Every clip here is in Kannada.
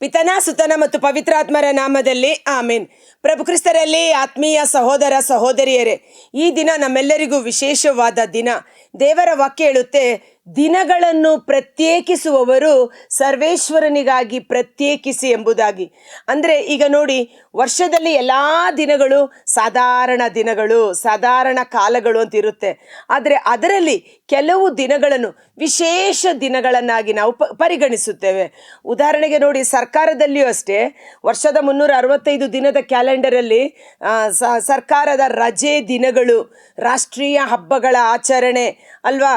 ಪಿತನ, ಸುತನ ಮತ್ತು ಪವಿತ್ರಾತ್ಮರ ನಾಮದಲ್ಲಿ ಆಮೇನ್. ಪ್ರಭು ಕ್ರಿಸ್ತರಲ್ಲಿ ಆತ್ಮೀಯ ಸಹೋದರ ಸಹೋದರಿಯರೇ, ಈ ದಿನ ನಮ್ಮೆಲ್ಲರಿಗೂ ವಿಶೇಷವಾದ ದಿನ. ದೇವರ ವಾಕ್ಯ ಹೇಳುತ್ತೆ ದಿನಗಳನ್ನು ಪ್ರತ್ಯೇಕಿಸುವವರು ಸರ್ವೇಶ್ವರನಿಗಾಗಿ ಪ್ರತ್ಯೇಕಿಸಿ ಎಂಬುದಾಗಿ. ಅಂದರೆ ಈಗ ನೋಡಿ, ವರ್ಷದಲ್ಲಿ ಎಲ್ಲ ದಿನಗಳು ಸಾಧಾರಣ ದಿನಗಳು, ಸಾಧಾರಣ ಕಾಲಗಳು ಅಂತ ಇರುತ್ತೆ. ಆದರೆ ಅದರಲ್ಲಿ ಕೆಲವು ದಿನಗಳನ್ನು ವಿಶೇಷ ದಿನಗಳನ್ನಾಗಿ ನಾವು ಪ, ಪರಿಗಣಿಸುತ್ತೇವೆ. ಉದಾಹರಣೆಗೆ ನೋಡಿ, ಸರ್ಕಾರದಲ್ಲಿಯೂ ಅಷ್ಟೇ, ವರ್ಷದ ಮುನ್ನೂರ ಅರವತ್ತೈದು ದಿನದ ಕ್ಯಾಲೆಂಡರಲ್ಲಿ ಸರ್ಕಾರದ ರಜೆ ದಿನಗಳು, ರಾಷ್ಟ್ರೀಯ ಹಬ್ಬಗಳ ಆಚರಣೆ, ಅಲ್ವಾ?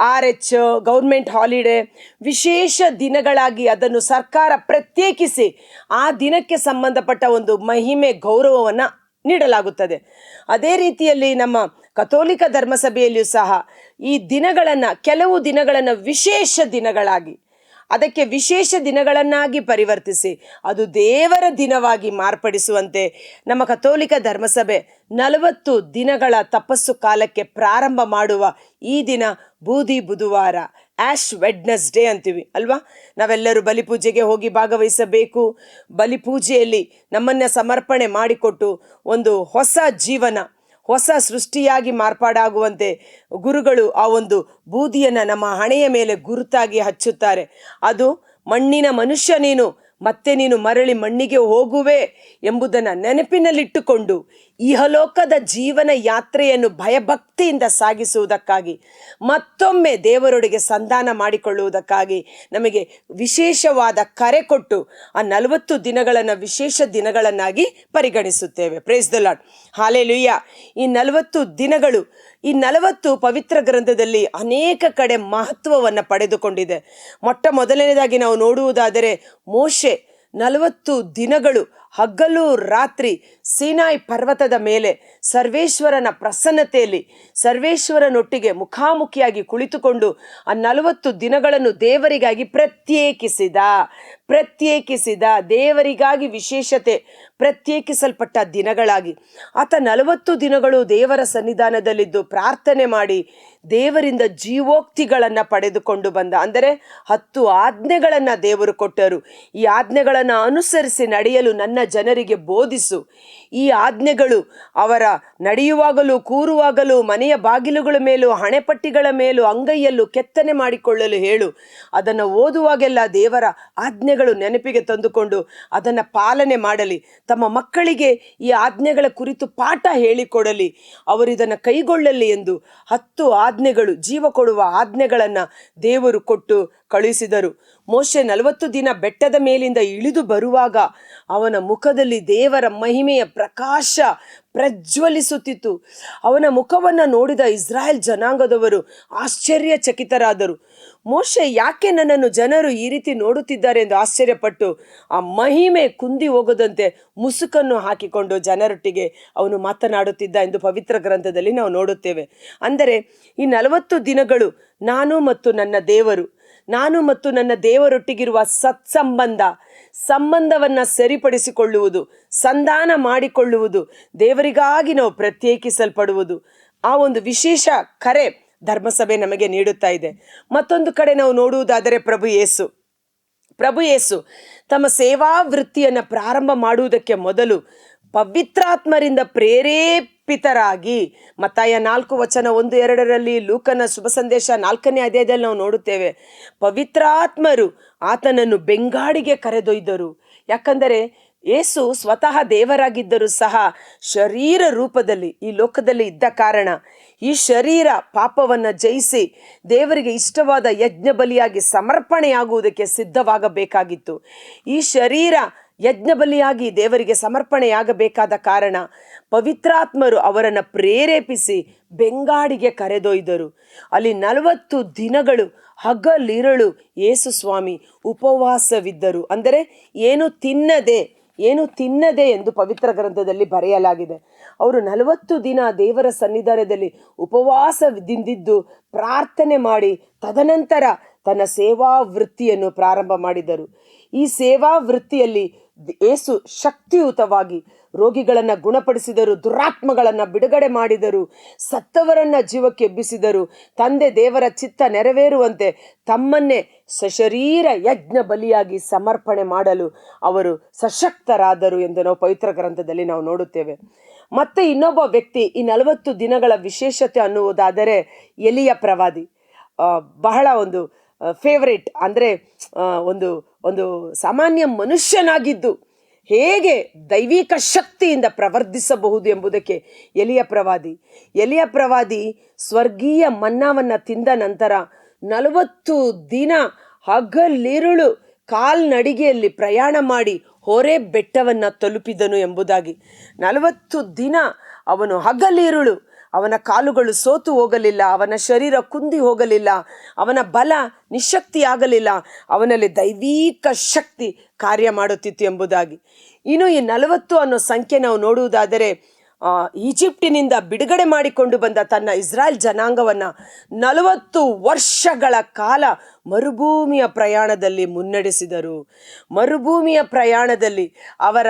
ಆರ್ ಎಚ್, ಗೌರ್ಮೆಂಟ್ ಹಾಲಿಡೇ ವಿಶೇಷ ದಿನಗಳಾಗಿ ಅದನ್ನು ಸರ್ಕಾರ ಪ್ರತ್ಯೇಕಿಸಿ ಆ ದಿನಕ್ಕೆ ಸಂಬಂಧಪಟ್ಟ ಒಂದು ಮಹಿಮೆ, ಗೌರವವನ್ನು ನೀಡಲಾಗುತ್ತದೆ. ಅದೇ ರೀತಿಯಲ್ಲಿ ನಮ್ಮ ಕಥೋಲಿಕ ಧರ್ಮಸಭೆಯಲ್ಲಿಯೂ ಸಹ ಈ ದಿನಗಳನ್ನು, ಕೆಲವು ದಿನಗಳನ್ನು ವಿಶೇಷ ದಿನಗಳಾಗಿ ಅದಕ್ಕೆ ವಿಶೇಷ ದಿನಗಳನ್ನಾಗಿ ಪರಿವರ್ತಿಸಿ. ಅದು ದೇವರ ದಿನವಾಗಿ ಮಾರ್ಪಡಿಸುವಂತೆ ನಮ್ಮ ಕಥೋಲಿಕ ಧರ್ಮಸಭೆ ನಲವತ್ತು ದಿನಗಳ ತಪಸ್ಸು ಕಾಲಕ್ಕೆ ಪ್ರಾರಂಭ ಮಾಡುವ ಈ ದಿನ ಬೂದಿ ಬುಧವಾರ, ಆಶ್ ವೆಡ್ನೆಸ್ಡೇ ಅಂತೀವಿ, ಅಲ್ವಾ? ನಾವೆಲ್ಲರೂ ಬಲಿಪೂಜೆಗೆ ಹೋಗಿ ಭಾಗವಹಿಸಬೇಕು. ಬಲಿಪೂಜೆಯಲ್ಲಿ ನಮ್ಮನ್ನು ಸಮರ್ಪಣೆ ಮಾಡಿಕೊಟ್ಟು ಒಂದು ಹೊಸ ಜೀವನ ಹೊಸ ಸೃಷ್ಟಿಯಾಗಿ ಮಾರ್ಪಾಡಾಗುವಂತೆ ಗುರುಗಳು ಆ ಒಂದು ಬೂದಿಯನ್ನು ನಮ್ಮ ಹಣೆಯ ಮೇಲೆ ಗುರುತಾಗಿ ಹಚ್ಚುತ್ತಾರೆ. ಅದು ಮಣ್ಣಿನ ಮನುಷ್ಯ ನೀನು ಮತ್ತೆ ನೀನು ಮರಳಿ ಮಣ್ಣಿಗೆ ಹೋಗುವೆ ಎಂಬುದನ್ನು ನೆನಪಿನಲ್ಲಿಟ್ಟುಕೊಂಡು ಇಹಲೋಕದ ಜೀವನ ಯಾತ್ರೆಯನ್ನು ಭಯಭಕ್ತಿಯಿಂದ ಸಾಗಿಸುವುದಕ್ಕಾಗಿ, ಮತ್ತೊಮ್ಮೆ ದೇವರೊಡೆಗೆ ಸಂಧಾನ ಮಾಡಿಕೊಳ್ಳುವುದಕ್ಕಾಗಿ ನಮಗೆ ವಿಶೇಷವಾದ ಕರೆ ಕೊಟ್ಟು ಆ ನಲವತ್ತು ದಿನಗಳನ್ನು ವಿಶೇಷ ದಿನಗಳನ್ನಾಗಿ ಪರಿಗಣಿಸುತ್ತೇವೆ. ಪ್ರೇಸ್ ದ ಲಾಡ್ ಹಾಲೆಲುಯ್ಯ ಈ ನಲವತ್ತು ದಿನಗಳು, ಈ ನಲವತ್ತು ಪವಿತ್ರ ಗ್ರಂಥದಲ್ಲಿ ಅನೇಕ ಕಡೆ ಮಹತ್ವವನ್ನು ಪಡೆದುಕೊಂಡಿದೆ. ಮೊಟ್ಟ ಮೊದಲನೇದಾಗಿ ನಾವು ನೋಡುವುದಾದರೆ ಮೋಶೆ ನಲವತ್ತು ದಿನಗಳು ಹಗಲು ರಾತ್ರಿ ಸೀನಾಯಿ ಪರ್ವತದ ಮೇಲೆ ಸರ್ವೇಶ್ವರನ ಪ್ರಸನ್ನತೆಯಲ್ಲಿ ಸರ್ವೇಶ್ವರನೊಟ್ಟಿಗೆ ಮುಖಾಮುಖಿಯಾಗಿ ಕುಳಿತುಕೊಂಡು ಆ ನಲವತ್ತು ದಿನಗಳನ್ನು ದೇವರಿಗಾಗಿ ಪ್ರತ್ಯೇಕಿಸಿದ ಪ್ರತ್ಯೇಕಿಸಿದ ದೇವರಿಗಾಗಿ ವಿಶೇಷತೆ ಪ್ರತ್ಯೇಕಿಸಲ್ಪಟ್ಟ ದಿನಗಳಾಗಿ. ಆತ ನಲವತ್ತು ದಿನಗಳು ದೇವರ ಸನ್ನಿಧಾನದಲ್ಲಿದ್ದು ಪ್ರಾರ್ಥನೆ ಮಾಡಿ ದೇವರಿಂದ ಜೀವೋಕ್ತಿಗಳನ್ನು ಪಡೆದುಕೊಂಡು ಬಂದ. ಅಂದರೆ ಹತ್ತು ಆಜ್ಞೆಗಳನ್ನು ದೇವರು ಕೊಟ್ಟರು. ಈ ಆಜ್ಞೆಗಳನ್ನು ಅನುಸರಿಸಿ ನಡೆಯಲು ನನ್ನ ಜನರಿಗೆ ಬೋಧಿಸು. ಈ ಆಜ್ಞೆಗಳು ಅವರ ನಡೆಯುವಾಗಲೂ ಕೂರುವಾಗಲೂ ಮನೆಯ ಬಾಗಿಲುಗಳ ಮೇಲೂ ಹಣೆಪಟ್ಟಿಗಳ ಮೇಲೂ ಅಂಗೈಯಲ್ಲೂ ಕೆತ್ತನೆ ಮಾಡಿಕೊಳ್ಳಲು ಹೇಳು. ಅದನ್ನು ಓದುವಾಗೆಲ್ಲ ದೇವರ ಆಜ್ಞೆಗಳು ನೆನಪಿಗೆ ತಂದುಕೊಂಡು ಅದನ್ನು ಪಾಲನೆ ಮಾಡಲಿ. ತಮ್ಮ ಮಕ್ಕಳಿಗೆ ಈ ಆಜ್ಞೆಗಳ ಕುರಿತು ಪಾಠ ಹೇಳಿಕೊಡಲಿ. ಅವರು ಇದನ್ನು ಕೈಗೊಳ್ಳಲಿ ಎಂದು ಹತ್ತು ಆಜ್ಞೆಗಳು, ಜೀವ ಕೊಡುವ ಆಜ್ಞೆಗಳನ್ನು ದೇವರು ಕೊಟ್ಟು ಕಳುಹಿಸಿದರು. ಮೋಶೆ ನಲವತ್ತು ದಿನ ಬೆಟ್ಟದ ಮೇಲಿಂದ ಇಳಿದು ಬರುವಾಗ ಅವನ ಮುಖದಲ್ಲಿ ದೇವರ ಮಹಿಮೆಯ ಪ್ರಕಾಶ ಪ್ರಜ್ವಲಿಸುತ್ತಿತ್ತು. ಅವನ ಮುಖವನ್ನು ನೋಡಿದ ಇಸ್ರಾಯೇಲ್ ಜನಾಂಗದವರು ಆಶ್ಚರ್ಯಚಕಿತರಾದರು. ಮೋಶೆ ಯಾಕೆ ನನ್ನನ್ನು ಜನರು ಈ ರೀತಿ ನೋಡುತ್ತಿದ್ದಾರೆ ಎಂದು ಆಶ್ಚರ್ಯಪಟ್ಟು ಆ ಮಹಿಮೆ ಕುಂದಿ ಹೋಗದಂತೆ ಮುಸುಕನ್ನು ಹಾಕಿಕೊಂಡು ಜನರೊಟ್ಟಿಗೆ ಅವನು ಮಾತನಾಡುತ್ತಿದ್ದ ಎಂದು ಪವಿತ್ರ ಗ್ರಂಥದಲ್ಲಿ ನಾವು ನೋಡುತ್ತೇವೆ. ಅಂದರೆ ಈ ನಲವತ್ತು ದಿನಗಳು ನಾನು ಮತ್ತು ನನ್ನ ದೇವರು ನಾನು ಮತ್ತು ನನ್ನ ದೇವರೊಟ್ಟಿಗಿರುವ ಸತ್ಸಂಬಂಧ, ಸಂಬಂಧವನ್ನು ಸರಿಪಡಿಸಿಕೊಳ್ಳುವುದು, ಸಂಧಾನ ಮಾಡಿಕೊಳ್ಳುವುದು, ದೇವರಿಗಾಗಿ ನಾವು ಪ್ರತ್ಯೇಕಿಸಲ್ಪಡುವುದು. ಆ ಒಂದು ವಿಶೇಷ ಕರೆ ಧರ್ಮಸಭೆ ನಮಗೆ ನೀಡುತ್ತಾ ಇದೆ. ಮತ್ತೊಂದು ಕಡೆ ನಾವು ನೋಡುವುದಾದರೆ ಪ್ರಭು ಯೇಸು. ಪ್ರಭು ಯೇಸು ತಮ್ಮ ಸೇವಾ ವೃತ್ತಿಯನ್ನು ಪ್ರಾರಂಭ ಮಾಡುವುದಕ್ಕೆ ಮೊದಲು ಪವಿತ್ರಾತ್ಮರಿಂದ ಪ್ರೇರೇಪಿತರಾಗಿ ಮತ್ತಾಯ ನಾಲ್ಕು ವಚನ ಒಂದು ಎರಡರಲ್ಲಿ ಲೂಕನ ಶುಭ ಸಂದೇಶ ನಾಲ್ಕನೇ ಅಧ್ಯಾಯದಲ್ಲಿ ನಾವು ನೋಡುತ್ತೇವೆ. ಪವಿತ್ರಾತ್ಮರು ಆತನನ್ನು ಬೆಂಗಾಡಿಗೆ ಕರೆದೊಯ್ದರು. ಯಾಕಂದರೆ ಯೇಸು ಸ್ವತಃ ದೇವರಾಗಿದ್ದರೂ ಸಹ ಶರೀರ ರೂಪದಲ್ಲಿ ಈ ಲೋಕದಲ್ಲಿ ಇದ್ದ ಕಾರಣ ಈ ಶರೀರ ಪಾಪವನ್ನು ಜಯಿಸಿ ದೇವರಿಗೆ ಇಷ್ಟವಾದ ಯಜ್ಞ ಬಲಿಯಾಗಿ ಸಮರ್ಪಣೆಯಾಗುವುದಕ್ಕೆ ಸಿದ್ಧವಾಗಬೇಕಾಗಿತ್ತು. ಈ ಶರೀರ ಯಜ್ಞ ಬಲಿಯಾಗಿ ದೇವರಿಗೆ ಸಮರ್ಪಣೆಯಾಗಬೇಕಾದ ಕಾರಣ ಪವಿತ್ರಾತ್ಮರು ಅವರನ್ನು ಪ್ರೇರೇಪಿಸಿ ಬೆಂಗಾಡಿಗೆ ಕರೆದೊಯ್ದರು. ಅಲ್ಲಿ ನಲವತ್ತು ದಿನಗಳು ಹಗಲಿರಳು ಯೇಸು ಸ್ವಾಮಿ ಉಪವಾಸವಿದ್ದರು. ಅಂದರೆ ಏನು ತಿನ್ನದೆ ಏನು ತಿನ್ನದೆ ಎಂದು ಪವಿತ್ರ ಗ್ರಂಥದಲ್ಲಿ ಬರೆಯಲಾಗಿದೆ. ಅವರು ನಲವತ್ತು ದಿನ ದೇವರ ಸನ್ನಿಧಾನದಲ್ಲಿ ಉಪವಾಸದಿಂದಿದ್ದು ಪ್ರಾರ್ಥನೆ ಮಾಡಿ ತದನಂತರ ತನ್ನ ಸೇವಾ ವೃತ್ತಿಯನ್ನು ಪ್ರಾರಂಭ ಮಾಡಿದರು. ಈ ಸೇವಾ ವೃತ್ತಿಯಲ್ಲಿ ಏಸು ಶಕ್ತಿಯುತವಾಗಿ ರೋಗಿಗಳನ್ನು ಗುಣಪಡಿಸಿದರು, ದುರಾತ್ಮಗಳನ್ನು ಬಿಡುಗಡೆ ಮಾಡಿದರು, ಸತ್ತವರನ್ನ ಜೀವಕ್ಕೆ ಎಬ್ಬಿಸಿದರು. ತಂದೆ ದೇವರ ಚಿತ್ತ ನೆರವೇರುವಂತೆ ತಮ್ಮನ್ನೇ ಸಶರೀರ ಯಜ್ಞ ಬಲಿಯಾಗಿ ಸಮರ್ಪಣೆ ಮಾಡಲು ಅವರು ಸಶಕ್ತರಾದರು ಎಂದು ನಾವು ಪವಿತ್ರ ಗ್ರಂಥದಲ್ಲಿ ನಾವು ನೋಡುತ್ತೇವೆ. ಮತ್ತೆ ಇನ್ನೊಬ್ಬ ವ್ಯಕ್ತಿ ಈ ನಲವತ್ತು ದಿನಗಳ ವಿಶೇಷತೆ ಅನ್ನುವುದಾದರೆ ಎಲಿಯ ಪ್ರವಾದಿ. ಬಹಳ ಒಂದು ಫೇವರೇಟ್ ಅಂದರೆ ಒಂದು ಒಂದು ಸಾಮಾನ್ಯ ಮನುಷ್ಯನಾಗಿದ್ದು ಹೇಗೆ ದೈವಿಕ ಶಕ್ತಿಯಿಂದ ಪ್ರವರ್ಧಿಸಬಹುದು ಎಂಬುದಕ್ಕೆ ಎಲಿಯ ಪ್ರವಾದಿ. ಎಲಿಯ ಪ್ರವಾದಿ ಸ್ವರ್ಗೀಯ ಮನ್ನಾವನ್ನು ತಿಂದ ನಂತರ ನಲವತ್ತು ದಿನ ಹಗಲಿರುಳು ಕಾಲ್ನಡಿಗೆಯಲ್ಲಿ ಪ್ರಯಾಣ ಮಾಡಿ ಹೊರೆ ಬೆಟ್ಟವನ್ನು ತಲುಪಿದನು ಎಂಬುದಾಗಿ. ನಲವತ್ತು ದಿನ ಅವನು ಹಗಲಿರುಳು ಅವನ ಕಾಲುಗಳು ಸೋತು ಹೋಗಲಿಲ್ಲ, ಅವನ ಶರೀರ ಕುಂದಿ ಹೋಗಲಿಲ್ಲ, ಅವನ ಬಲ ನಿಶಕ್ತಿಯಾಗಲಿಲ್ಲ, ಅವನಲ್ಲಿ ದೈವಿಕ ಶಕ್ತಿ ಕಾರ್ಯ ಮಾಡುತ್ತಿತ್ತು ಎಂಬುದಾಗಿ. ಇನ್ನು ಈ ನಲವತ್ತು ಅನ್ನೋ ಸಂಖ್ಯೆ ನಾವು ನೋಡುವುದಾದರೆ ಈಜಿಪ್ಟಿನಿಂದ ಬಿಡುಗಡೆ ಮಾಡಿಕೊಂಡು ಬಂದ ತನ್ನ ಇಸ್ರಾಯೇಲ್ ಜನಾಂಗವನ್ನು ನಲವತ್ತು ವರ್ಷಗಳ ಕಾಲ ಮರುಭೂಮಿಯ ಪ್ರಯಾಣದಲ್ಲಿ ಮುನ್ನಡೆಸಿದರು. ಮರುಭೂಮಿಯ ಪ್ರಯಾಣದಲ್ಲಿ ಅವರ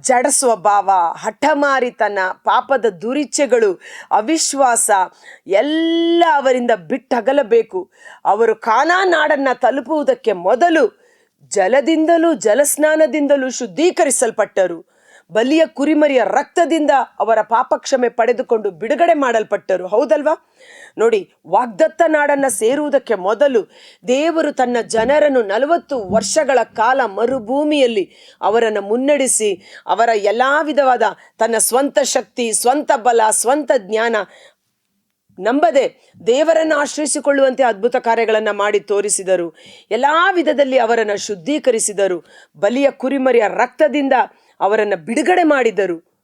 ಜಡ ಸ್ವಭಾವ, ಹಠಮಾರಿತನ, ಪಾಪದ ದುರಿಚ್ಛೆಗಳು ಅವಿಶ್ವಾಸ ಎಲ್ಲ ಅವರಿಂದ ಬಿಟ್ಟಗಲಬೇಕು. ಅವರು ಕಾನಾ ನಾಡನ್ನು ತಲುಪುವುದಕ್ಕೆ ಮೊದಲು ಜಲದಿಂದಲೂ ಜಲಸ್ನಾನದಿಂದಲೂ ಶುದ್ಧೀಕರಿಸಲ್ಪಟ್ಟರು. ಬಲಿಯ ಕುರಿಮರಿಯ ರಕ್ತದಿಂದ ಅವರ ಪಾಪಕ್ಷಮೆ ಪಡೆದುಕೊಂಡು ಬಿಡುಗಡೆ ಮಾಡಲ್ಪಟ್ಟರು. ಹೌದಲ್ವಾ? ನೋಡಿ, ವಾಗ್ದತ್ತ ನಾಡನ್ನ ಸೇರುವುದಕ್ಕೆ ಮೊದಲು ದೇವರು ತನ್ನ ಜನರನ್ನು ನಲವತ್ತು ವರ್ಷಗಳ ಕಾಲ ಮರುಭೂಮಿಯಲ್ಲಿ ಅವರನ್ನು ಮುನ್ನಡೆಸಿ, ಅವರ ಎಲ್ಲ ವಿಧವಾದ ತನ್ನ ಸ್ವಂತ ಶಕ್ತಿ, ಸ್ವಂತ ಬಲ, ಸ್ವಂತ ಜ್ಞಾನ ನಂಬದೆ ದೇವರನ್ನು ಆಶ್ರಯಿಸಿಕೊಳ್ಳುವಂತೆ ಅದ್ಭುತ ಕಾರ್ಯಗಳನ್ನು ಮಾಡಿ ತೋರಿಸಿದರು. ಎಲ್ಲ ವಿಧದಲ್ಲಿ ಅವರನ್ನು ಶುದ್ಧೀಕರಿಸಿದರು. ಬಲಿಯ ಕುರಿಮರಿಯ ರಕ್ತದಿಂದ ಅವರನ್ನು ಬಿಡುಗಡೆ ಮಾಡಿದರು.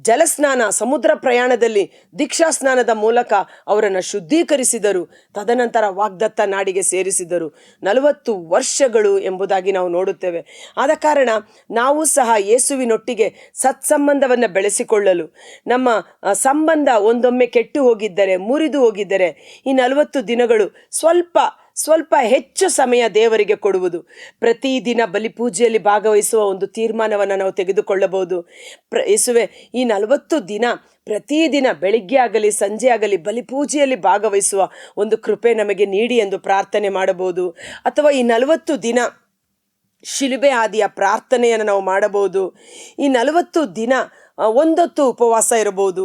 ಜಲಸ್ನಾನ, ಸಮುದ್ರ ಪ್ರಯಾಣದಲ್ಲಿ ದೀಕ್ಷಾ ಸ್ನಾನದ ಮೂಲಕ ಅವರನ್ನು ಶುದ್ಧೀಕರಿಸಿದರು. ತದನಂತರ ವಾಗ್ದತ್ತ ನಾಡಿಗೆ ಸೇರಿಸಿದರು. ನಲವತ್ತು ವರ್ಷಗಳು ಎಂಬುದಾಗಿ ನಾವು ನೋಡುತ್ತೇವೆ. ಆದ ಕಾರಣ ನಾವು ಸಹ ಯೇಸುವಿನೊಟ್ಟಿಗೆ ಸತ್ಸಂಬಂಧವನ್ನು ಬೆಳೆಸಿಕೊಳ್ಳಲು, ನಮ್ಮ ಸಂಬಂಧ ಒಂದೊಮ್ಮೆ ಕೆಟ್ಟು ಹೋಗಿದ್ದರೆ, ಮುರಿದು ಹೋಗಿದ್ದರೆ, ಈ ನಲವತ್ತು ದಿನಗಳು ಸ್ವಲ್ಪ ಸ್ವಲ್ಪ ಹೆಚ್ಚು ಸಮಯ ದೇವರಿಗೆ ಕೊಡುವುದು. ಪ್ರತಿದಿನ ಬಲಿಪೂಜೆಯಲ್ಲಿ ಭಾಗವಹಿಸುವ ಒಂದು ತೀರ್ಮಾನವನ್ನು ನಾವು ತೆಗೆದುಕೊಳ್ಳಬಹುದು. ಪ್ರ, ಯೇಸುವೆ, ಈ ನಲವತ್ತು ದಿನ ಪ್ರತಿದಿನ ಬೆಳಿಗ್ಗೆ ಆಗಲಿ, ಸಂಜೆ ಆಗಲಿ ಬಲಿಪೂಜೆಯಲ್ಲಿ ಭಾಗವಹಿಸುವ ಒಂದು ಕೃಪೆ ನಮಗೆ ನೀಡಿ ಎಂದು ಪ್ರಾರ್ಥನೆ ಮಾಡಬಹುದು. ಅಥವಾ ಈ ನಲವತ್ತು ದಿನ ಶಿಲುಬೆ ಆದಿಯ ಪ್ರಾರ್ಥನೆಯನ್ನು ನಾವು ಮಾಡಬಹುದು. ಈ ನಲವತ್ತು ದಿನ ಒಂದೊತ್ತು ಉಪವಾಸ ಇರಬಹುದು.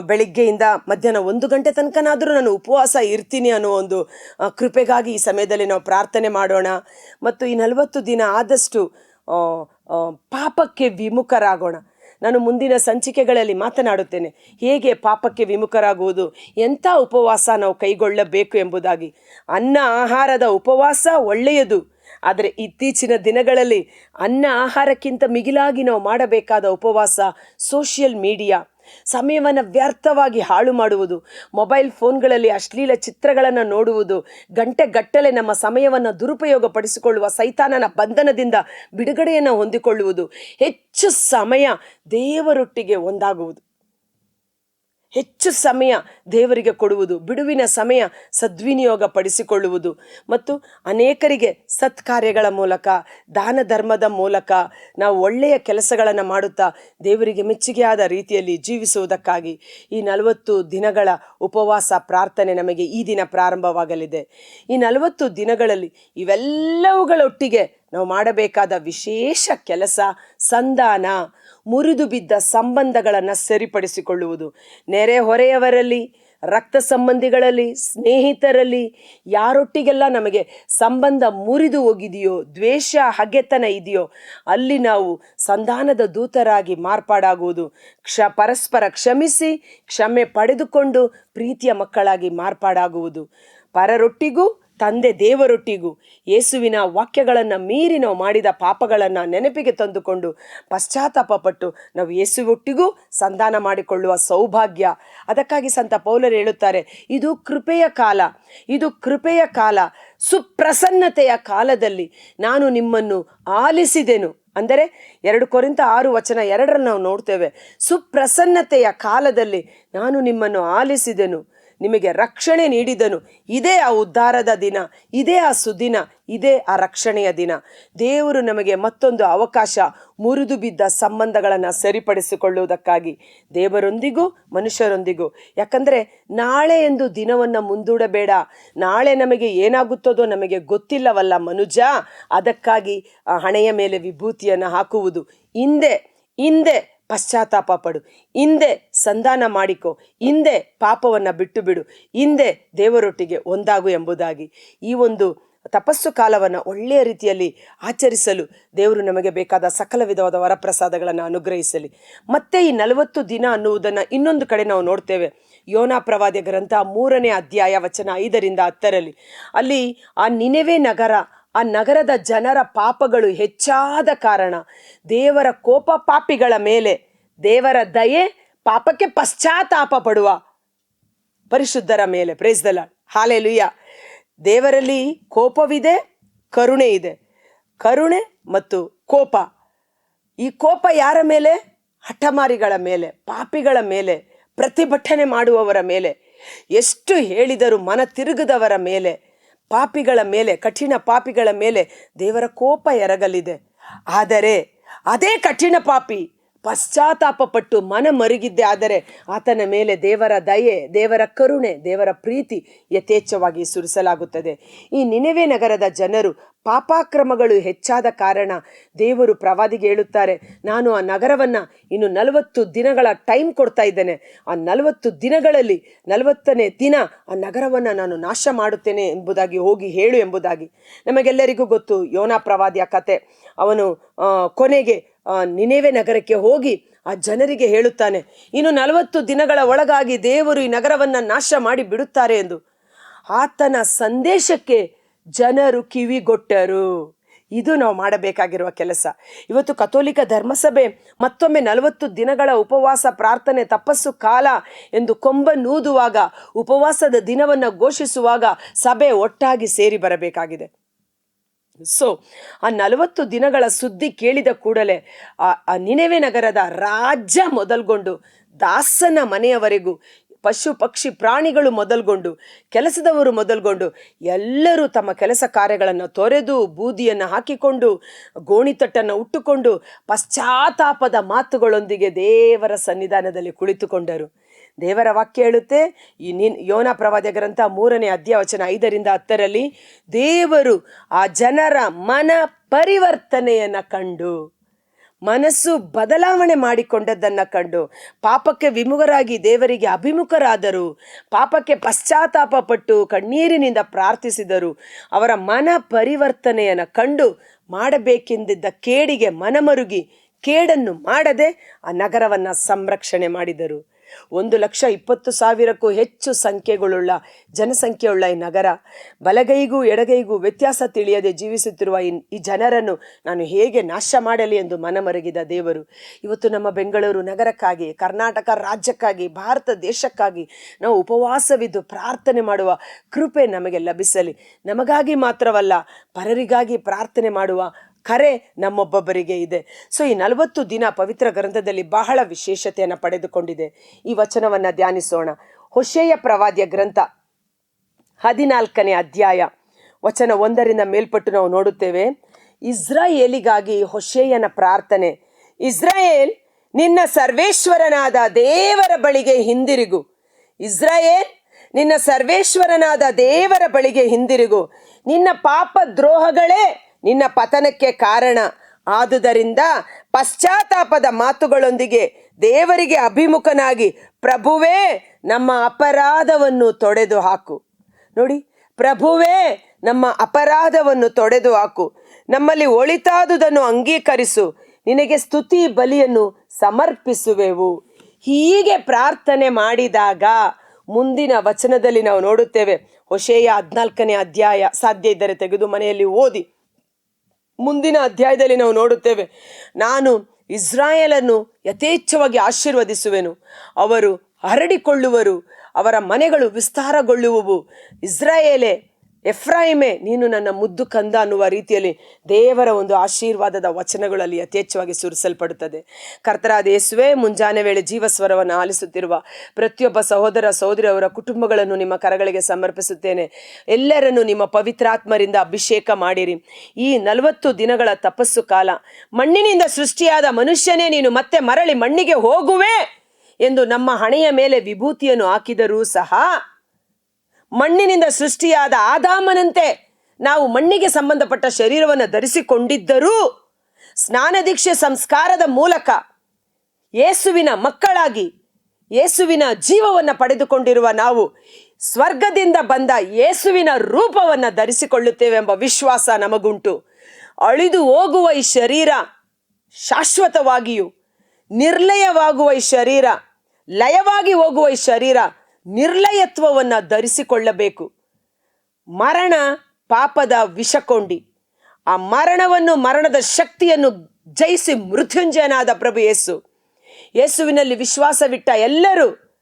ಬೆಳಿಗ್ಗೆಯಿಂದ ಮಧ್ಯಾಹ್ನ ಒಂದು ಗಂಟೆ ತನಕನಾದರೂ ನಾನು ಉಪವಾಸ ಇರ್ತೀನಿ ಅನ್ನೋ ಒಂದು ಕೃಪೆಗಾಗಿ ಈ ಸಮಯದಲ್ಲಿ ನಾವು ಪ್ರಾರ್ಥನೆ ಮಾಡೋಣ. ಮತ್ತು ಈ ನಲವತ್ತು ದಿನ ಆದಷ್ಟು ಪಾಪಕ್ಕೆ ವಿಮುಖರಾಗೋಣ. ನಾನು ಮುಂದಿನ ಸಂಚಿಕೆಗಳಲ್ಲಿ ಮಾತನಾಡುತ್ತೇನೆ. ಹೇಗೆ ಪಾಪಕ್ಕೆ ವಿಮುಖರಾಗುವುದು? ಎಂಥ ಉಪವಾಸ ನಾವು ಕೈಗೊಳ್ಳಬೇಕು ಎಂಬುದಾಗಿ. ಅನ್ನ ಆಹಾರದ ಉಪವಾಸ ಒಳ್ಳೆಯದು. ಆದರೆ ಇತ್ತೀಚಿನ ದಿನಗಳಲ್ಲಿ ಅನ್ನ ಆಹಾರಕ್ಕಿಂತ ಮಿಗಿಲಾಗಿ ನಾವು ಮಾಡಬೇಕಾದ ಉಪವಾಸ ಸೋಷಿಯಲ್ ಮೀಡಿಯಾ ಸಮಯವನ್ನು ವ್ಯರ್ಥವಾಗಿ ಹಾಳು ಮಾಡುವುದು, ಮೊಬೈಲ್ ಫೋನ್ಗಳಲ್ಲಿ ಅಶ್ಲೀಲ ಚಿತ್ರಗಳನ್ನು ನೋಡುವುದು ಗಂಟೆ ಗಟ್ಟಲೆ ನಮ್ಮ ಸಮಯವನ್ನು ದುರುಪಯೋಗ ಪಡಿಸಿಕೊಳ್ಳುವ ಸೈತಾನನ ಬಂಧನದಿಂದ ಬಿಡುಗಡೆಯನ್ನು ಹೊಂದಿಕೊಳ್ಳುವುದು, ಹೆಚ್ಚು ಸಮಯ ದೇವರೊಟ್ಟಿಗೆ ಒಂದಾಗುವುದು. ಹೆಚ್ಚು ಸಮಯ ದೇವರಿಗೆ ಕೊಡುವುದು, ಬಿಡುವಿನ ಸಮಯ ಸದ್ವಿನಿಯೋಗ ಪಡಿಸಿಕೊಳ್ಳುವುದು ಮತ್ತು ಅನೇಕರಿಗೆ ಸತ್ಕಾರ್ಯಗಳ ಮೂಲಕ, ದಾನ ಧರ್ಮದ ಮೂಲಕ ನಾವು ಒಳ್ಳೆಯ ಕೆಲಸಗಳನ್ನು ಮಾಡುತ್ತಾ ದೇವರಿಗೆ ಮೆಚ್ಚುಗೆಯಾದ ರೀತಿಯಲ್ಲಿ ಜೀವಿಸುವುದಕ್ಕಾಗಿ ಈ ನಲವತ್ತು ದಿನಗಳ ಉಪವಾಸ ಪ್ರಾರ್ಥನೆ ನಮಗೆ ಈ ದಿನ ಪ್ರಾರಂಭವಾಗಲಿದೆ. ಈ ನಲವತ್ತು ದಿನಗಳಲ್ಲಿ ಇವೆಲ್ಲವುಗಳೊಟ್ಟಿಗೆ ನಾವು ಮಾಡಬೇಕಾದ ವಿಶೇಷ ಕೆಲಸ ಸಂಧಾನ, ಮುರಿದು ಬಿದ್ದ ಸಂಬಂಧಗಳನ್ನು ಸರಿಪಡಿಸಿಕೊಳ್ಳುವುದು. ನೆರೆ ಹೊರೆಯವರಲ್ಲಿ, ರಕ್ತ ಸಂಬಂಧಿಗಳಲ್ಲಿ, ಸ್ನೇಹಿತರಲ್ಲಿ ಯಾರೊಟ್ಟಿಗೆಲ್ಲ ನಮಗೆ ಸಂಬಂಧ ಮುರಿದು ಹೋಗಿದೆಯೋ, ದ್ವೇಷ, ಹಗೆತನ ಇದೆಯೋ, ಅಲ್ಲಿ ನಾವು ಸಂಧಾನದ ದೂತರಾಗಿ ಮಾರ್ಪಾಡಾಗುವುದು. ಕ್ಷ, ಪರಸ್ಪರ ಕ್ಷಮಿಸಿ, ಕ್ಷಮೆ ಪಡೆದುಕೊಂಡು ಪ್ರೀತಿಯ ಮಕ್ಕಳಾಗಿ ಮಾರ್ಪಾಡಾಗುವುದು. ಪರರೊಟ್ಟಿಗೂ ತಂದೆ ದೇವರೊಟ್ಟಿಗೂ ಯೇಸುವಿನ ವಾಕ್ಯಗಳನ್ನು ಮೀರಿ ನಾವು ಮಾಡಿದ ಪಾಪಗಳನ್ನು ನೆನಪಿಗೆ ತಂದುಕೊಂಡು ಪಶ್ಚಾತ್ತಾಪ ಪಟ್ಟು ನಾವು ಯೇಸುವೊಟ್ಟಿಗೂ ಸಂಧಾನ ಮಾಡಿಕೊಳ್ಳುವ ಸೌಭಾಗ್ಯ. ಅದಕ್ಕಾಗಿ ಸಂತ ಪೌಲರು ಹೇಳುತ್ತಾರೆ, ಇದು ಕೃಪೆಯ ಕಾಲ, ಇದು ಕೃಪೆಯ ಕಾಲ, ಸುಪ್ರಸನ್ನತೆಯ ಕಾಲದಲ್ಲಿ ನಾನು ನಿಮ್ಮನ್ನು ಆಲಿಸಿದೆನು. ಅಂದರೆ ಎರಡು ಕೊರಿಂತ ಆರು ವಚನ ಎರಡರಲ್ಲಿ ನಾವು ನೋಡ್ತೇವೆ, ಸುಪ್ರಸನ್ನತೆಯ ಕಾಲದಲ್ಲಿ ನಾನು ನಿಮ್ಮನ್ನು ಆಲಿಸಿದೆನು. ನಿಮಗೆ ರಕ್ಷಣೆ ನೀಡಿದನು. ಇದೇ ಆ ಉದ್ಧಾರದ ದಿನ, ಇದೇ ಆ ಸುದಿನ, ಇದೇ ಆ ರಕ್ಷಣೆಯ ದಿನ. ದೇವರು ನಮಗೆ ಮತ್ತೊಂದು ಅವಕಾಶ ಮುರಿದು ಬಿದ್ದ ಸಂಬಂಧಗಳನ್ನು ಸರಿಪಡಿಸಿಕೊಳ್ಳುವುದಕ್ಕಾಗಿ ದೇವರೊಂದಿಗೂ ಮನುಷ್ಯರೊಂದಿಗೂ. ಯಾಕಂದರೆ ನಾಳೆ ಎಂದು ದಿನವನ್ನು ಮುಂದೂಡಬೇಡ. ನಾಳೆ ನಮಗೆ ಏನಾಗುತ್ತದೋ ನಮಗೆ ಗೊತ್ತಿಲ್ಲವಲ್ಲ ಮನುಜ. ಅದಕ್ಕಾಗಿ ಹಣೆಯ ಮೇಲೆ ವಿಭೂತಿಯನ್ನು ಹಾಕುವುದು. ಹಿಂದೆ ಹಿಂದೆ ಪಶ್ಚಾತ್ತಾಪ ಪಡು ಹಿಂದೆ ಸಂಧಾನ ಮಾಡಿಕೊ. ಹಿಂದೆ ಪಾಪವನ್ನು ಬಿಟ್ಟು ಬಿಡು ಹಿಂದೆ ದೇವರೊಟ್ಟಿಗೆ ಒಂದಾಗು ಎಂಬುದಾಗಿ. ಈ ಒಂದು ತಪಸ್ಸು ಕಾಲವನ್ನು ಒಳ್ಳೆಯ ರೀತಿಯಲ್ಲಿ ಆಚರಿಸಲು ದೇವರು ನಮಗೆ ಬೇಕಾದ ಸಕಲ ವಿಧವಾದ ವರಪ್ರಸಾದಗಳನ್ನು ಅನುಗ್ರಹಿಸಲಿ. ಮತ್ತೆ ಈ ನಲವತ್ತು ದಿನ ಅನ್ನುವುದನ್ನು ಇನ್ನೊಂದು ಕಡೆ ನಾವು ನೋಡ್ತೇವೆ. ಯೋನಾ ಪ್ರವಾದ್ಯ ಗ್ರಂಥ ಮೂರನೇ ಅಧ್ಯಾಯ ವಚನ ಐದರಿಂದ ಹತ್ತರಲ್ಲಿ. ಅಲ್ಲಿ ಆ ನಿನೆವೆ ನಗರ ಆ ನಗರದ ಜನರ ಪಾಪಗಳು ಹೆಚ್ಚಾದ ಕಾರಣ ದೇವರ ಕೋಪ ಪಾಪಿಗಳ ಮೇಲೆ ದೇವರ ದಯೆ ಪಾಪಕ್ಕೆ ಪಶ್ಚಾತ್ತಾಪ ಪಡುವ ಪರಿಶುದ್ಧರ ಮೇಲೆ. ಪ್ರೇಸ್ದಲ್ಲ ಹಾಲೆಲುಯ್ಯ ದೇವರಲ್ಲಿ ಕೋಪವಿದೆ, ಕರುಣೆ ಇದೆ. ಕರುಣೆ ಮತ್ತು ಕೋಪ. ಈ ಕೋಪ ಯಾರ ಮೇಲೆ? ಹಠಮಾರಿಗಳ ಮೇಲೆ, ಪಾಪಿಗಳ ಮೇಲೆ, ಪ್ರತಿಭಟನೆ ಮಾಡುವವರ ಮೇಲೆ. ಎಷ್ಟು ಹೇಳಿದರೂ ಮನ ತಿರುಗದವರ ಮೇಲೆ ಪಾಪಿಗಳ ಮೇಲೆ ಕಠಿಣ ಪಾಪಿಗಳ ಮೇಲೆ ದೇವರ ಕೋಪ ಎರಗಲಿದೆ. ಆದರೆ ಅದೇ ಕಠಿಣ ಪಾಪಿ ಪಶ್ಚಾತ್ತಾಪ ಪಟ್ಟು ಮನ ಮರುಗಿದ್ದೆ ಆದರೆ ಆತನ ಮೇಲೆ ದೇವರ ದಯೆ, ದೇವರ ಕರುಣೆ, ದೇವರ ಪ್ರೀತಿ ಯಥೇಚ್ಛವಾಗಿ ಸುರಿಸಲಾಗುತ್ತದೆ. ಈ ನಿನವೆ ನಗರದ ಜನರು ಪಾಪಾಕ್ರಮಗಳು ಹೆಚ್ಚಾದ ಕಾರಣ ದೇವರು ಪ್ರವಾದಿಗೆ ಹೇಳುತ್ತಾರೆ, ನಾನು ಆ ನಗರವನ್ನು ಇನ್ನು ನಲವತ್ತು ದಿನಗಳ ಟೈಮ್ ಕೊಡ್ತಾ ಇದ್ದೇನೆ. ಆ ನಲವತ್ತು ದಿನಗಳಲ್ಲಿ ನಲವತ್ತನೇ ದಿನ ಆ ನಗರವನ್ನು ನಾನು ನಾಶ ಮಾಡುತ್ತೇನೆ ಎಂಬುದಾಗಿ ಹೋಗಿ ಹೇಳು ಎಂಬುದಾಗಿ. ನಮಗೆಲ್ಲರಿಗೂ ಗೊತ್ತು, ಯೋನಾ ಪ್ರವಾದಿಯ ಕತೆ. ಅವನು ಕೊನೆಗೆ ನಿನೇವೆ ನಗರಕ್ಕೆ ಹೋಗಿ ಆ ಜನರಿಗೆ ಹೇಳುತ್ತಾನೆ, ಇನ್ನು ನಲವತ್ತು ದಿನಗಳ ಒಳಗಾಗಿ ದೇವರು ಈ ನಗರವನ್ನು ನಾಶ ಮಾಡಿ ಬಿಡುತ್ತಾರೆ ಎಂದು. ಆತನ ಸಂದೇಶಕ್ಕೆ ಜನರು ಕಿವಿಗೊಟ್ಟರು. ಇದು ನಾವು ಮಾಡಬೇಕಾಗಿರುವ ಕೆಲಸ. ಇವತ್ತು ಕಥೋಲಿಕ ಧರ್ಮಸಭೆ ಮತ್ತೊಮ್ಮೆ ನಲವತ್ತು ದಿನಗಳ ಉಪವಾಸ ಪ್ರಾರ್ಥನೆ ತಪಸ್ಸು ಕಾಲ ಎಂದು ಕೊಂಬನ್ನೂದುವಾಗ ಉಪವಾಸದ ದಿನವನ್ನು ಘೋಷಿಸುವಾಗ ಸಭೆ ಒಟ್ಟಾಗಿ ಸೇರಿ ಬರಬೇಕಾಗಿದೆ. ಸೊ ಆ ನಲವತ್ತು ದಿನಗಳ ಸುದ್ದಿ ಕೇಳಿದ ಕೂಡಲೇ ಆ ನಿನವೆ ನಗರದ ರಾಜ್ಯ ಮೊದಲ್ಗೊಂಡು, ದಾಸನ ಮನೆಯವರೆಗೂ, ಪಶು, ಪಕ್ಷಿ, ಪ್ರಾಣಿಗಳು ಮೊದಲ್ಗೊಂಡು, ಕೆಲಸದವರು ಮೊದಲ್ಗೊಂಡು, ಎಲ್ಲರೂ ತಮ್ಮ ಕೆಲಸ ಕಾರ್ಯಗಳನ್ನು ತೊರೆದು, ಬೂದಿಯನ್ನು ಹಾಕಿಕೊಂಡು, ಗೋಣಿತಟ್ಟನ್ನು ಉಟ್ಟುಕೊಂಡು, ಪಶ್ಚಾತ್ತಾಪದ ಮಾತುಗಳೊಂದಿಗೆ ದೇವರ ಸನ್ನಿಧಾನದಲ್ಲಿ ಕುಳಿತುಕೊಂಡರು. ದೇವರ ವಾಕ್ಯ ಹೇಳುತ್ತೆ. ಈ ನಿನ್ ಯೋನ ಪ್ರವಾದ ಗ್ರಂಥ ಮೂರನೇ ಅಧ್ಯಾವಚನ ಐದರಿಂದ ಹತ್ತರಲ್ಲಿ, ದೇವರು ಆ ಜನರ ಮನ ಪರಿವರ್ತನೆಯನ್ನು ಕಂಡು, ಮನಸ್ಸು ಬದಲಾವಣೆ ಮಾಡಿಕೊಂಡದ್ದನ್ನು ಕಂಡು, ಪಾಪಕ್ಕೆ ವಿಮುಖರಾಗಿ ದೇವರಿಗೆ ಅಭಿಮುಖರಾದರು, ಪಾಪಕ್ಕೆ ಪಶ್ಚಾತ್ತಾಪ ಪಟ್ಟು ಕಣ್ಣೀರಿನಿಂದ ಪ್ರಾರ್ಥಿಸಿದರು, ಅವರ ಮನ ಪರಿವರ್ತನೆಯನ್ನು ಕಂಡು ಮಾಡಬೇಕೆಂದಿದ್ದ ಕೇಡಿಗೆ ಮನಮರುಗಿ, ಕೇಡನ್ನು ಮಾಡದೆ ಆ ನಗರವನ್ನು ಸಂರಕ್ಷಣೆ ಮಾಡಿದರು. ಒಂದು ಲಕ್ಷ ಇಪ್ಪತ್ತು ಸಾವಿರಕ್ಕೂ ಹೆಚ್ಚು ಸಂಖ್ಯೆಗಳುಳ್ಳ ಜನಸಂಖ್ಯೆಯುಳ್ಳ ಈ ನಗರ. ಬಲಗೈಗೂ ಎಡಗೈಗೂ ವ್ಯತ್ಯಾಸ ತಿಳಿಯದೆ ಜೀವಿಸುತ್ತಿರುವ ಈ ಜನರನ್ನು ನಾನು ಹೇಗೆ ನಾಶ ಮಾಡಲಿ ಎಂದು ಮನಮರಗಿದ ದೇವರು. ಇವತ್ತು ನಮ್ಮ ಬೆಂಗಳೂರು ನಗರಕ್ಕಾಗಿ, ಕರ್ನಾಟಕ ರಾಜ್ಯಕ್ಕಾಗಿ, ಭಾರತ ದೇಶಕ್ಕಾಗಿ ನಾವು ಉಪವಾಸವಿದ್ದು ಪ್ರಾರ್ಥನೆ ಮಾಡುವ ಕೃಪೆ ನಮಗೆ ಲಭಿಸಲಿ. ನಮಗಾಗಿ ಮಾತ್ರವಲ್ಲ, ಪರರಿಗಾಗಿ ಪ್ರಾರ್ಥನೆ ಮಾಡುವ ಕರೆ ನಮ್ಮೊಬ್ಬೊಬ್ಬರಿಗೆ ಇದೆ. ಸೊ, ಈ ನಲವತ್ತು ದಿನ ಪವಿತ್ರ ಗ್ರಂಥದಲ್ಲಿ ಬಹಳ ವಿಶೇಷತೆಯನ್ನು ಪಡೆದುಕೊಂಡಿದೆ. ಈ ವಚನವನ್ನು ಧ್ಯಾನಿಸೋಣ. ಹೊಷೆಯ ಪ್ರವಾದ್ಯ ಗ್ರಂಥ ಹದಿನಾಲ್ಕನೇ ಅಧ್ಯಾಯ, ವಚನ ಒಂದರಿಂದ ಮೇಲ್ಪಟ್ಟು ನಾವು ನೋಡುತ್ತೇವೆ. ಇಸ್ರಾಯೇಲಿಗಾಗಿ ಹೊಶೇಯನ ಪ್ರಾರ್ಥನೆ. ಇಸ್ರಾಯೇಲ್, ನಿನ್ನ ಸರ್ವೇಶ್ವರನಾದ ದೇವರ ಬಳಿಗೆ ಹಿಂದಿರುಗು. ಇಸ್ರಾಯೇಲ್, ನಿನ್ನ ಸರ್ವೇಶ್ವರನಾದ ದೇವರ ಬಳಿಗೆ ಹಿಂದಿರುಗು. ನಿನ್ನ ಪಾಪ ದ್ರೋಹಗಳೇ ನಿನ್ನ ಪತನಕ್ಕೆ ಕಾರಣ. ಆದುದರಿಂದ ಪಶ್ಚಾತ್ತಾಪದ ಮಾತುಗಳೊಂದಿಗೆ ದೇವರಿಗೆ ಅಭಿಮುಖನಾಗಿ ಪ್ರಭುವೇ ನಮ್ಮ ಅಪರಾಧವನ್ನು ತೊಡೆದು ಹಾಕು. ನೋಡಿ, ಪ್ರಭುವೇ ನಮ್ಮ ಅಪರಾಧವನ್ನು ತೊಡೆದು ಹಾಕು. ನಮ್ಮಲ್ಲಿ ಒಳಿತಾದುದನ್ನು ಅಂಗೀಕರಿಸು. ನಿನಗೆ ಸ್ತುತಿ ಬಲಿಯನ್ನು ಸಮರ್ಪಿಸುವೆವು. ಹೀಗೆ ಪ್ರಾರ್ಥನೆ ಮಾಡಿದಾಗ ಮುಂದಿನ ವಚನದಲ್ಲಿ ನಾವು ನೋಡುತ್ತೇವೆ. ಹೊಷೆಯ ಹದಿನಾಲ್ಕನೇ ಅಧ್ಯಾಯ ಸಾಧ್ಯ ಇದ್ದರೆ ತೆಗೆದು ಮನೆಯಲ್ಲಿ ಓದಿ. ಮುಂದಿನ ಅಧ್ಯಾಯದಲ್ಲಿ ನಾವು ನೋಡುತ್ತೇವೆ ನಾನು ಇಸ್ರಾಯೇಲನ್ನು ಯಥೇಚ್ಛವಾಗಿ ಆಶೀರ್ವದಿಸುವೆನು. ಅವರು ಹರಡಿಕೊಳ್ಳುವರು ಅವರ ಮನೆಗಳು ವಿಸ್ತಾರಗೊಳ್ಳುವವು. ಇಸ್ರಾಯೇಲೆ ಎಫ್ರಾಯಿಮೆ, ನೀನು ನನ್ನ ಮುದ್ದು ಕಂದ ಅನ್ನುವ ರೀತಿಯಲ್ಲಿ ದೇವರ ಒಂದು ಆಶೀರ್ವಾದದ ವಚನಗಳಲ್ಲಿ ಯಥೇಚ್ಛವಾಗಿ ಸುರಿಸಲ್ಪಡುತ್ತದೆ. ಕರ್ತರಾದ ಯೇಸುವೆ, ಮುಂಜಾನೆ ವೇಳೆ ಜೀವಸ್ವರವನ್ನು ಆಲಿಸುತ್ತಿರುವ ಪ್ರತಿಯೊಬ್ಬ ಸಹೋದರ ಸಹೋದರಿ ಅವರ ಕುಟುಂಬಗಳನ್ನು ನಿಮ್ಮ ಕರಗಳಿಗೆ ಸಮರ್ಪಿಸುತ್ತೇನೆ. ಎಲ್ಲರನ್ನು ನಿಮ್ಮ ಪವಿತ್ರಾತ್ಮರಿಂದ ಅಭಿಷೇಕ ಮಾಡಿರಿ. ಈ ನಲವತ್ತು ದಿನಗಳ ತಪಸ್ಸು ಕಾಲ, ಮಣ್ಣಿನಿಂದ ಸೃಷ್ಟಿಯಾದ ಮನುಷ್ಯನೇ, ನೀನು ಮತ್ತೆ ಮರಳಿ ಮಣ್ಣಿಗೆ ಹೋಗುವೆ ಎಂದು ನಮ್ಮ ಹಣೆಯ ಮೇಲೆ ವಿಭೂತಿಯನ್ನು ಹಾಕಿದರೂ ಸಹ ಮಣ್ಣಿನಿಂದ ಸೃಷ್ಟಿಯಾದ ಆದಾಮನಂತೆ ನಾವು ಮಣ್ಣಿಗೆ ಸಂಬಂಧಪಟ್ಟ ಶರೀರವನ್ನು ಧರಿಸಿಕೊಂಡಿದ್ದರೂ ಸ್ನಾನ ದೀಕ್ಷೆ ಸಂಸ್ಕಾರದ ಮೂಲಕ ಯೇಸುವಿನ ಮಕ್ಕಳಾಗಿ ಯೇಸುವಿನ ಜೀವವನ್ನು ಪಡೆದುಕೊಂಡಿರುವ ನಾವು ಸ್ವರ್ಗದಿಂದ ಬಂದ ಯೇಸುವಿನ ರೂಪವನ್ನು ಧರಿಸಿಕೊಳ್ಳುತ್ತೇವೆ ಎಂಬ ವಿಶ್ವಾಸ ನಮಗುಂಟು. ಅಳಿದು ಹೋಗುವ ಈ ಶರೀರ ಶಾಶ್ವತವಾಗಿಯೂ ನಿರ್ಲಯವಾಗುವ ಈ ಶರೀರ, ಲಯವಾಗಿ ಹೋಗುವ ಈ ಶರೀರ ನಿರ್ಲಯತ್ವವನ್ನು ಧರಿಸಿಕೊಳ್ಳಬೇಕು. ಮರಣ ಪಾಪದ ವಿಷಕೊಂಡಿ. ಆ ಮರಣವನ್ನು ಮರಣದ ಶಕ್ತಿಯನ್ನು ಜಯಿಸಿ ಮೃತ್ಯುಂಜಯನಾದ ಪ್ರಭು ಯೇಸು. ಯೇಸುವಿನಲ್ಲಿ ವಿಶ್ವಾಸವಿಟ್ಟ ಎಲ್ಲರೂ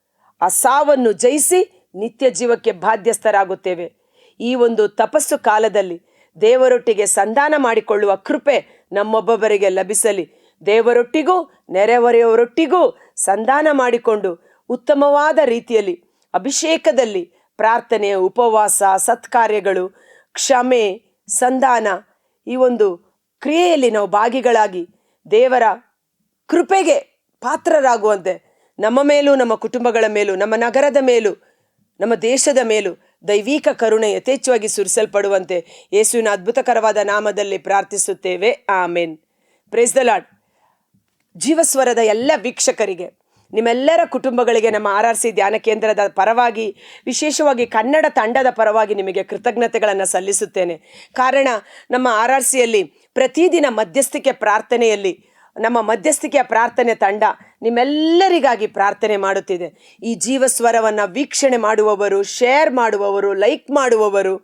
ಆ ಸಾವನ್ನು ಜಯಿಸಿ ನಿತ್ಯ ಜೀವಕ್ಕೆ ಬಾಧ್ಯಸ್ಥರಾಗುತ್ತೇವೆ. ಈ ಒಂದು ತಪಸ್ಸು ಕಾಲದಲ್ಲಿ ದೇವರೊಟ್ಟಿಗೆ ಸಂಧಾನ ಮಾಡಿಕೊಳ್ಳುವ ಕೃಪೆ ನಮ್ಮೊಬ್ಬೊಬ್ಬರಿಗೆ ಲಭಿಸಲಿ. ದೇವರೊಟ್ಟಿಗೂ, ನೆರೆಹೊರೆಯವರೊಟ್ಟಿಗೂ ಸಂಧಾನ ಮಾಡಿಕೊಂಡು ಉತ್ತಮವಾದ ರೀತಿಯಲ್ಲಿ ಅಭಿಷೇಕದಲ್ಲಿ ಪ್ರಾರ್ಥನೆ, ಉಪವಾಸ, ಸತ್ಕಾರ್ಯಗಳು, ಕ್ಷಮೆ, ಸಂಧಾನ ಈ ಒಂದು ಕ್ರಿಯೆಯಲ್ಲಿ ನಾವು ಭಾಗಿಗಳಾಗಿ ದೇವರ ಕೃಪೆಗೆ ಪಾತ್ರರಾಗುವಂತೆ ನಮ್ಮ ಮೇಲೂ, ನಮ್ಮ ಕುಟುಂಬಗಳ ಮೇಲೂ, ನಮ್ಮ ನಗರದ ಮೇಲೂ, ನಮ್ಮ ದೇಶದ ಮೇಲೂ ದೈವಿಕ ಕರುಣೆ ಯಥೇಚ್ಛವಾಗಿ ಸುರಿಸಲ್ಪಡುವಂತೆ ಯೇಸುವಿನ ಅದ್ಭುತಕರವಾದ ನಾಮದಲ್ಲಿ ಪ್ರಾರ್ಥಿಸುತ್ತೇವೆ. ಆಮೇನ್. ಪ್ರೇಸ್ ದ ಲಾಡ್ ಜೀವಸ್ವರದ ಎಲ್ಲ ವೀಕ್ಷಕರಿಗೆ ನಿಮ್ಮೆಲ್ಲರ ಕುಟುಂಬಗಳಿಗೆ ನಮ್ಮ ಆರ್ ಆರ್ ಸಿ ಧ್ಯಾನ ಕೇಂದ್ರದ ಪರವಾಗಿ, ವಿಶೇಷವಾಗಿ ಕನ್ನಡ ತಂಡದ ಪರವಾಗಿ ನಿಮಗೆ ಕೃತಜ್ಞತೆಗಳನ್ನು ಸಲ್ಲಿಸುತ್ತೇನೆ. ಕಾರಣ, ನಮ್ಮ ಆರ್ ಆರ್ ಸಿಯಲ್ಲಿ ಪ್ರತಿದಿನ ಮಧ್ಯಸ್ಥಿಕೆ ಪ್ರಾರ್ಥನೆಯಲ್ಲಿ, ನಮ್ಮ ಮಧ್ಯಸ್ಥಿಕೆಯ ಪ್ರಾರ್ಥನೆ ತಂಡ ನಿಮ್ಮೆಲ್ಲರಿಗಾಗಿ ಪ್ರಾರ್ಥನೆ ಮಾಡುತ್ತಿದೆ. ಈ ಜೀವಸ್ವರವನ್ನು ವೀಕ್ಷಣೆ ಮಾಡುವವರು, ಶೇರ್ ಮಾಡುವವರು, ಲೈಕ್ ಮಾಡುವವರು,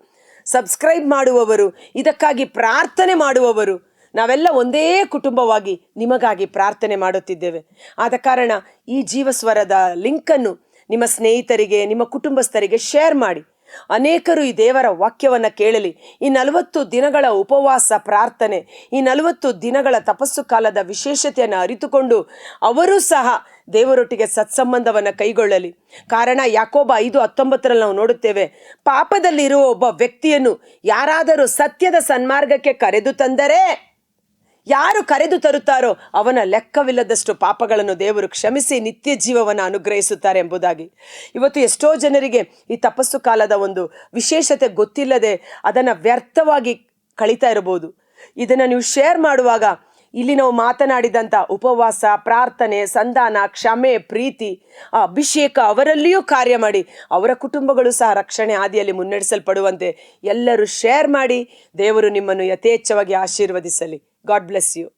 ಸಬ್ಸ್ಕ್ರೈಬ್ ಮಾಡುವವರು, ಇದಕ್ಕಾಗಿ ಪ್ರಾರ್ಥನೆ ಮಾಡುವವರು ನಾವೆಲ್ಲ ಒಂದೇ ಕುಟುಂಬವಾಗಿ ನಿಮಗಾಗಿ ಪ್ರಾರ್ಥನೆ ಮಾಡುತ್ತಿದ್ದೇವೆ. ಆದ ಕಾರಣ ಈ ಜೀವಸ್ವರದ ಲಿಂಕನ್ನು ನಿಮ್ಮ ಸ್ನೇಹಿತರಿಗೆ, ನಿಮ್ಮ ಕುಟುಂಬಸ್ಥರಿಗೆ ಶೇರ್ ಮಾಡಿ. ಅನೇಕರು ಈ ದೇವರ ವಾಕ್ಯವನ್ನು ಕೇಳಲಿ. ಈ ನಲವತ್ತು ದಿನಗಳ ಉಪವಾಸ ಪ್ರಾರ್ಥನೆ, ಈ ನಲವತ್ತು ದಿನಗಳ ತಪಸ್ಸು ಕಾಲದ ವಿಶೇಷತೆಯನ್ನು ಅರಿತುಕೊಂಡು ಅವರೂ ಸಹ ದೇವರೊಟ್ಟಿಗೆ ಸತ್ಸಂಬಂಧವನ್ನು ಕೈಗೊಳ್ಳಲಿ. ಕಾರಣ ಯಾಕೋಬ ಐದು ಹತ್ತೊಂಬತ್ತರಲ್ಲಿ ನಾವು ನೋಡುತ್ತೇವೆ, ಪಾಪದಲ್ಲಿರುವ ಒಬ್ಬ ವ್ಯಕ್ತಿಯನ್ನು ಯಾರಾದರೂ ಸತ್ಯದ ಸನ್ಮಾರ್ಗಕ್ಕೆ ಕರೆದು ತಂದರೆ ಯಾರು ಕರೆದು ತರುತ್ತಾರೋ ಅವನ ಲೆಕ್ಕವಿಲ್ಲದಷ್ಟು ಪಾಪಗಳನ್ನು ದೇವರು ಕ್ಷಮಿಸಿ ನಿತ್ಯ ಜೀವವನ್ನು ಅನುಗ್ರಹಿಸುತ್ತಾರೆ ಎಂಬುದಾಗಿ. ಇವತ್ತು ಎಷ್ಟೋ ಜನರಿಗೆ ಈ ತಪಸ್ಸು ಕಾಲದ ಒಂದು ವಿಶೇಷತೆ ಗೊತ್ತಿಲ್ಲದೆ ಅದನ್ನು ವ್ಯರ್ಥವಾಗಿ ಕಳೀತಾ ಇರಬಹುದು. ಇದನ್ನು ನೀವು ಶೇರ್ ಮಾಡುವಾಗ ಇಲ್ಲಿ ನಾವು ಮಾತನಾಡಿದಂಥ ಉಪವಾಸ, ಪ್ರಾರ್ಥನೆ, ಸಂಧಾನ, ಕ್ಷಮೆ, ಪ್ರೀತಿ ಅಭಿಷೇಕ ಅವರಲ್ಲಿಯೂ ಕಾರ್ಯ ಮಾಡಿ ಅವರ ಕುಟುಂಬಗಳು ಸಹ ರಕ್ಷಣೆ ಹಾದಿಯಲ್ಲಿ ಮುನ್ನಡೆಸಲ್ಪಡುವಂತೆ ಎಲ್ಲರೂ ಶೇರ್ ಮಾಡಿ ದೇವರು ನಿಮ್ಮನ್ನು ಯಥೇಚ್ಛವಾಗಿ ಆಶೀರ್ವದಿಸಲಿ. God bless you.